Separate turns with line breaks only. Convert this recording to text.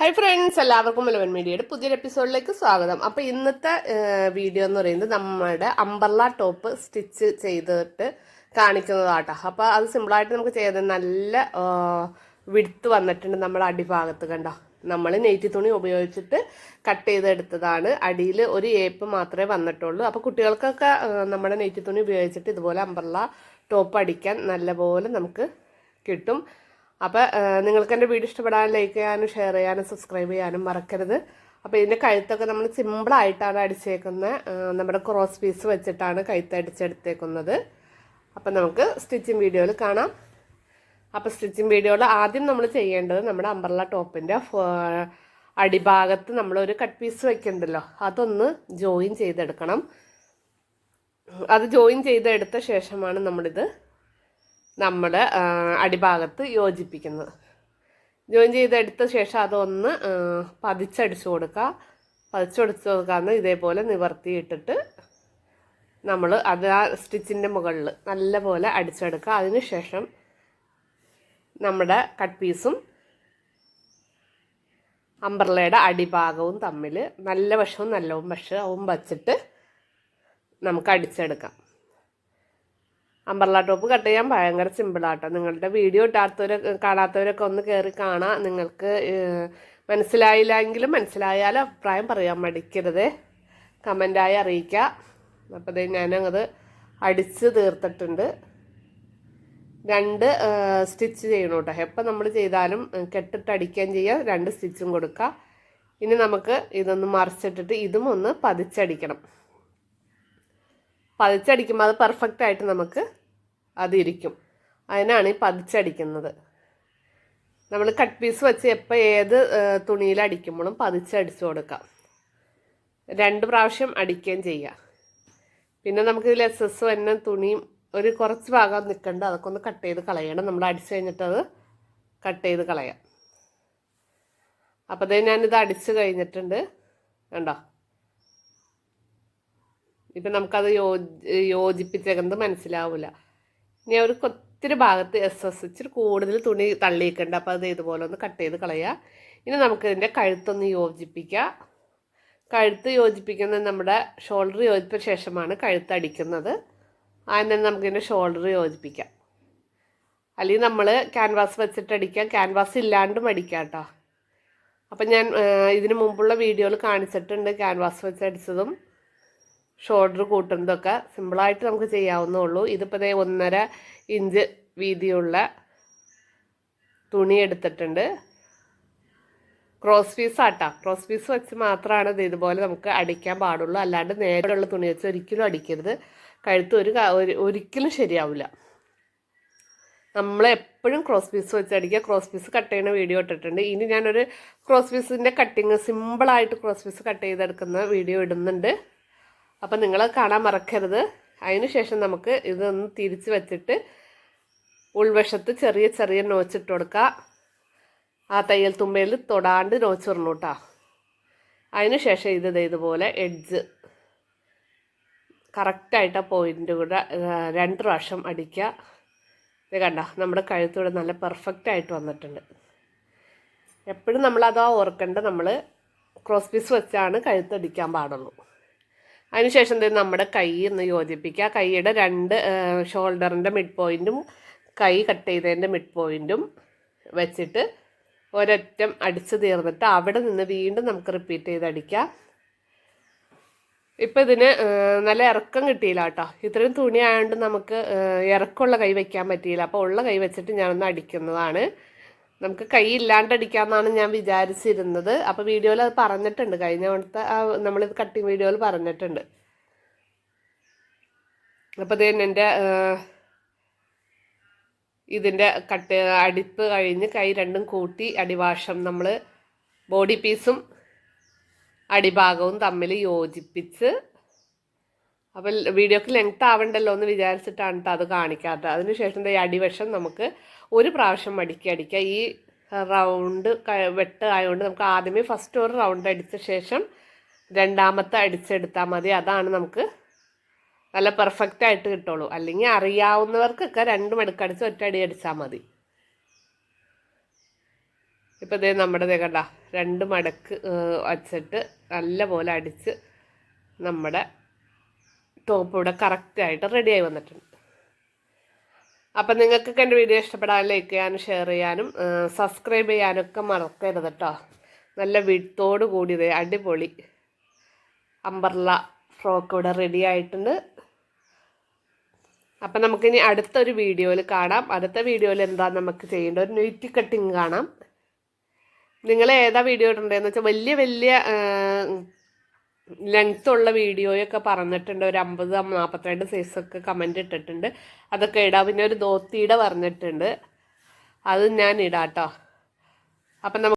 Hi friends എല്ലാവർക്കും മലവൻ മീഡിയയുടെ പുതിയൊരു എപ്പിസോഡിലേക്ക് സ്വാഗതം. അപ്പോൾ ഇന്നത്തെ വീഡിയോ എന്ന് പറയുന്നത് നമ്മുടെ അമ്പർല ടോപ്പ് സ്റ്റിച്ച് ചെയ്തിട്ട് കാണിക്കുന്നതാട്ടോ. അപ്പോൾ അത് സിമ്പിളായിട്ട് നമുക്ക് ചെയ്ത് നല്ല വിടുത്ത് വന്നിട്ടുണ്ട് നമ്മുടെ അടിഭാഗത്ത് കണ്ടോ. നമ്മൾ നെയ്റ്റി തുണി ഉപയോഗിച്ചിട്ട് കട്ട് ചെയ്തെടുത്തതാണ്. അടിയിൽ ഒരു ഏപ്പ് മാത്രമേ വന്നിട്ടുള്ളൂ. അപ്പോൾ കുട്ടികൾക്കൊക്കെ നമ്മുടെ നെയ്റ്റി തുണി ഉപയോഗിച്ചിട്ട് ഇതുപോലെ അമ്പർല ടോപ്പ് അടിക്കാൻ നല്ലപോലെ നമുക്ക് കിട്ടും. അപ്പോൾ നിങ്ങൾക്ക് എന്റെ വീഡിയോ ഇഷ്ടപ്പെടാൻ ലൈക്ക് ചെയ്യാനും ഷെയർ ചെയ്യാനും സബ്സ്ക്രൈബ് ചെയ്യാനും മറക്കരുത്. അപ്പോൾ ഇതിന്റെ കഴുത്തൊക്കെ നമ്മൾ സിമ്പിളായിട്ടാണ് അടിച്ചേക്കുന്നത് നമ്മുടെ ക്രോസ് പീസ് വെച്ചിട്ടാണ് കഴുത്ത് അടിച്ചെടുത്തേക്കുന്നത്. അപ്പം നമുക്ക് സ്റ്റിച്ചിങ് വീഡിയോയിൽ കാണാം. അപ്പോൾ സ്റ്റിച്ചിങ് വീഡിയോയിൽ ആദ്യം നമ്മൾ ചെയ്യേണ്ടത് നമ്മുടെ അമ്പർല ടോപ്പിന്റെ അടിഭാഗത്ത് നമ്മളൊരു കട്ട് പീസ് വെക്കുന്നുണ്ടല്ലോ അതൊന്ന് ജോയിൻ ചെയ്തെടുക്കണം. അത് ജോയിൻ ചെയ്തെടുത്ത ശേഷമാണ് നമ്മളിത് നമ്മൾ അടിഭാഗത്ത് യോജിപ്പിക്കുന്നത് ജോയിൻ ചെയ്തെടുത്ത ശേഷം അതൊന്ന് പതിച്ചടിച്ചു കൊടുക്കുക. പതിച്ചടിച്ചു കൊടുക്കാന്ന് ഇതേപോലെ നിവർത്തിയിട്ടിട്ട് നമ്മൾ അത് ആ സ്റ്റിച്ചിന്റെ മുകളിൽ നല്ലപോലെ അടിച്ചെടുക്കുക. അതിന് ശേഷം നമ്മുടെ കട്ട് പീസും അംബ്രല്ലയുടെ അടിഭാഗവും തമ്മിൽ നല്ല വശവും നല്ല വശവും വച്ചിട്ട് നമുക്ക് അടിച്ചെടുക്കാം. അമ്പർല ടോപ്പ് കട്ട് ചെയ്യാൻ ഭയങ്കര സിമ്പിളാട്ടോ നിങ്ങളുടെ വീഡിയോ ഇട്ടാത്തവരെ കാണാത്തവരൊക്കെ ഒന്ന് കയറി കാണാം. നിങ്ങൾക്ക് മനസ്സിലായില്ല മനസ്സിലായില്ലെങ്കിലും മനസ്സിലായാലും അഭിപ്രായം പറയാൻ മടിക്കരുത്. കമന്റായി അറിയിക്കുക. അപ്പോൾ ദേ ഞാനത് അടിച്ച് തീർത്തിട്ടുണ്ട്. രണ്ട് സ്റ്റിച്ച് ചെയ്യണം കേട്ടോ എപ്പോൾ നമ്മൾ ചെയ്താലും കെട്ടിട്ട് അടിക്കുകയും ചെയ്യുക രണ്ട് സ്റ്റിച്ചും കൊടുക്കുക. ഇനി നമുക്ക് ഇതൊന്ന് മറിച്ചിട്ടിട്ട് ഇതും ഒന്ന് പതിച്ചടിക്കണം. പതിച്ചടിക്കുമ്പോൾ അത് പെർഫെക്റ്റ് ആയിട്ട് നമുക്ക് അതിരിക്കും. അതിനാണ് ഈ പതിച്ചടിക്കുന്നത്. നമ്മൾ കട്ട് പീസ് വെച്ച് എപ്പോൾ ഏത് തുണിയിൽ അടിക്കുമ്പോഴും പതിച്ചടിച്ചു കൊടുക്കാം രണ്ട് പ്രാവശ്യം അടിക്കുകയും ചെയ്യാം പിന്നെ നമുക്ക് ഇതിൽ എസ് എസ് തന്നെ തുണിയും ഒരു കുറച്ച് ഭാഗം നിൽക്കണ്ട. അതൊക്കെ ഒന്ന് കട്ട് ചെയ്ത് കളയണം. നമ്മൾ അടിച്ചു കഴിഞ്ഞിട്ടത് കട്ട് ചെയ്ത് കളയാം. അപ്പോൾ അതേ ഞാനിത് അടിച്ചു കഴിഞ്ഞിട്ടുണ്ട്. കണ്ടോ? ഇപ്പം നമുക്കത് യോജി യോജിപ്പിച്ചേക്കുന്നത് മനസ്സിലാവില്ല ഇനി ഒരു ഒത്തിരി ഭാഗത്ത് എസ് എസ് ഇച്ചിരി കൂടുതൽ തുണി തള്ളിയിക്കണ്ട. അപ്പോൾ അത് ഇതുപോലെ ഒന്ന് കട്ട് ചെയ്ത് കളയുക ഇനി നമുക്ക് ഇതിന്റെ കഴുത്തൊന്ന് യോജിപ്പിക്കുക കഴുത്ത് യോജിപ്പിക്കുന്നത് നമ്മുടെ ഷോൾഡർ യോജിപ്പിച്ച ശേഷമാണ് കഴുത്ത് അടിക്കുന്നത്. ആദ്യം തന്നെ നമുക്കിതിന്റെ ഷോൾഡർ യോജിപ്പിക്കാം. അല്ലെങ്കിൽ നമ്മൾ ക്യാൻവാസ് വെച്ചിട്ട് അടിക്കാം. ക്യാൻവാസ് ഇല്ലാണ്ടും അടിക്കാം കേട്ടോ. അപ്പം ഞാൻ ഇതിന് മുമ്പുള്ള വീഡിയോയിൽ കാണിച്ചിട്ടുണ്ട് ക്യാൻവാസ് വെച്ച് അടിച്ചതും. ഷോൾഡർ കൂട്ടുന്നതൊക്കെ സിമ്പിളായിട്ട് നമുക്ക് ചെയ്യാവുന്നേ ഉള്ളൂ ഇതിപ്പോൾ ദേ ഒന്നര ഇഞ്ച് വീതിയുള്ള തുണി എടുത്തിട്ടുണ്ട്. ക്രോസ് പീസ് ആട്ടോ. ക്രോസ് പീസ് വെച്ച് മാത്രമാണ് ഇത് ഇതുപോലെ നമുക്ക് അടിക്കാൻ പാടുള്ളൂ. അല്ലാണ്ട് നേരെയുള്ള തുണി വെച്ച് ഒരിക്കലും അടിക്കരുത്. കഴുത്ത് ഒരു ഒരു- ഒരിക്കലും ശരിയാവില്ല നമ്മൾ എപ്പോഴും ക്രോസ് പീസ് വെച്ച് അടിക്കുക. ക്രോസ് പീസ് കട്ട് ചെയ്യുന്ന വീഡിയോ ഇട്ടിട്ടുണ്ട്. ഇനി ഞാനൊരു ക്രോസ് പീസിന്റെ കട്ടിങ് സിമ്പിളായിട്ട് ക്രോസ് പീസ് കട്ട് ചെയ്തെടുക്കുന്ന വീഡിയോ ഇടുന്നുണ്ട്. അപ്പം നിങ്ങൾ കാണാൻ മറക്കരുത്. അതിനുശേഷം നമുക്ക് ഇതൊന്ന് തിരിച്ച് വെച്ചിട്ട് ഉൾവശത്ത് ചെറിയ ചെറിയ നോച്ചിട്ട് കൊടുക്കുക ആ തയ്യൽ തുമ്പയിൽ തൊടാണ്ട് നോച്ച് ഇടണം കേട്ടോ അതിനുശേഷം ഇത് ഇതുപോലെ എഡ്ജ് കറക്റ്റായിട്ട് ആ പോയിന്റ് കൂടെ രണ്ട് പ്രാവശ്യം അടിക്കുക ഇത് കണ്ട? നമ്മുടെ കഴുത്തൂടെ നല്ല പെർഫെക്റ്റ് ആയിട്ട് വന്നിട്ടുണ്ട്. എപ്പോഴും നമ്മളതാ ഓർക്കേണ്ട നമ്മൾ ക്രോസ് പീസ് വെച്ചാണ് കഴുത്തടിക്കാൻ പാടുള്ളൂ. അതിനുശേഷം തന്നെ നമ്മുടെ കൈ ഒന്ന് യോജിപ്പിക്കുക. കൈയുടെ രണ്ട് ഷോൾഡറിന്റെ മിഡ് പോയിന്റും കൈ കട്ട് ചെയ്തതിന്റെ മിഡ് പോയിന്റും വെച്ചിട്ട് ഒരറ്റം അടിച്ചു തീർന്നിട്ട് അവിടെ നിന്ന് വീണ്ടും നമുക്ക് റിപ്പീറ്റ് ചെയ്ത് അടിക്കാം. ഇപ്പം ഇതിന് നല്ല ഇറക്കം കിട്ടിയില്ല കേട്ടോ. ഇത്രയും തുണി ആയതുകൊണ്ട് നമുക്ക് ഇറക്കമുള്ള കൈ വയ്ക്കാൻ പറ്റിയില്ല. അപ്പോൾ ഉള്ള കൈ വെച്ചിട്ട് ഞാനൊന്ന് അടിക്കുന്നതാണ്. നമുക്ക് കൈ ഇല്ലാണ്ട് അടിക്കാമെന്നാണ് ഞാൻ വിചാരിച്ചിരുന്നത്. അപ്പോൾ വീഡിയോയിൽ അത് പറഞ്ഞിട്ടുണ്ട്. കഴിഞ്ഞ തവണത്തെ നമ്മളിത് കട്ടിങ് വീഡിയോയിൽ പറഞ്ഞിട്ടുണ്ട്. അപ്പോൾ ഇത് എന്റെ ഇതിന്റെ കട്ട് അടിപ്പ് കഴിഞ്ഞ് കൈ രണ്ടും കൂട്ടി അടിവാഷം നമ്മൾ ബോഡി പീസും അടിഭാഗവും തമ്മിൽ യോജിപ്പിച്ച് അപ്പം വീഡിയോക്ക് ലെങ്ത് ആവണ്ടല്ലോ എന്ന് വിചാരിച്ചിട്ടാണ് അത് കാണിക്കാത്തത്. അതിനുശേഷം ഈ അടിവശം നമുക്ക് ഒരു പ്രാവശ്യം മടിക്കി അടിക്കുക ഈ റൗണ്ട് വെട്ട് ആയതുകൊണ്ട് നമുക്ക് ആദ്യമേ ഫസ്റ്റ് ഒരു റൗണ്ട് അടിച്ച ശേഷം രണ്ടാമത്തെ അടിച്ചെടുത്താൽ മതി. അതാണ് നമുക്ക് നല്ല പെർഫെക്റ്റ് ആയിട്ട് കിട്ടുള്ളൂ. അല്ലെങ്കിൽ അറിയാവുന്നവർക്കൊക്കെ രണ്ട് മടുക്കടിച്ച് ഒറ്റ അടി അടിച്ചാൽ മതി. ഇപ്പം ഇതേ നമ്മുടെ ഇതേ കണ്ട രണ്ട് മടക്ക് വച്ചിട്ട് നല്ല പോലെ അടിച്ച് നമ്മുടെ ടോപ്പ് ഇവിടെ കറക്റ്റായിട്ട് റെഡിയായി വന്നിട്ടുണ്ട്. അപ്പം നിങ്ങൾക്കൊക്കെ എന്റെ വീഡിയോ ഇഷ്ടപ്പെടാൻ ലൈക്ക് ചെയ്യാനും ഷെയർ ചെയ്യാനും സബ്സ്ക്രൈബ് ചെയ്യാനും ഒക്കെ മറക്കരുത് കേട്ടോ നല്ല വിട്ടോട് കൂടിയത് അടിപൊളി. അമ്പർല ഫ്രോക്ക് ഇവിടെ റെഡി ആയിട്ടുണ്ട്. അപ്പം നമുക്കിനി അടുത്തൊരു വീഡിയോയിൽ കാണാം. അടുത്ത വീഡിയോയിൽ എന്താ നമുക്ക് ചെയ്യേണ്ട ഒരു നെയ്റ്റി കട്ടിങ് കാണാം. നിങ്ങൾ ഏതാ വീഡിയോ ഇട്ടുണ്ടെന്ന് വെച്ചാൽ വലിയ വലിയ ലെങ്ത് ഉള്ള വീഡിയോയൊക്കെ പറഞ്ഞിട്ടുണ്ട്. ഒരു അമ്പത് നാൽപ്പത്തിരണ്ട് സൈസൊക്കെ കമന്റ് ഇട്ടിട്ടുണ്ട്. അതൊക്കെ ഇടാം. പിന്നെ ഒരു ധോത്തിയുടെ പറഞ്ഞിട്ടുണ്ട്. അത് ഞാൻ ഇടാം കേട്ടോ അപ്പം നമുക്ക്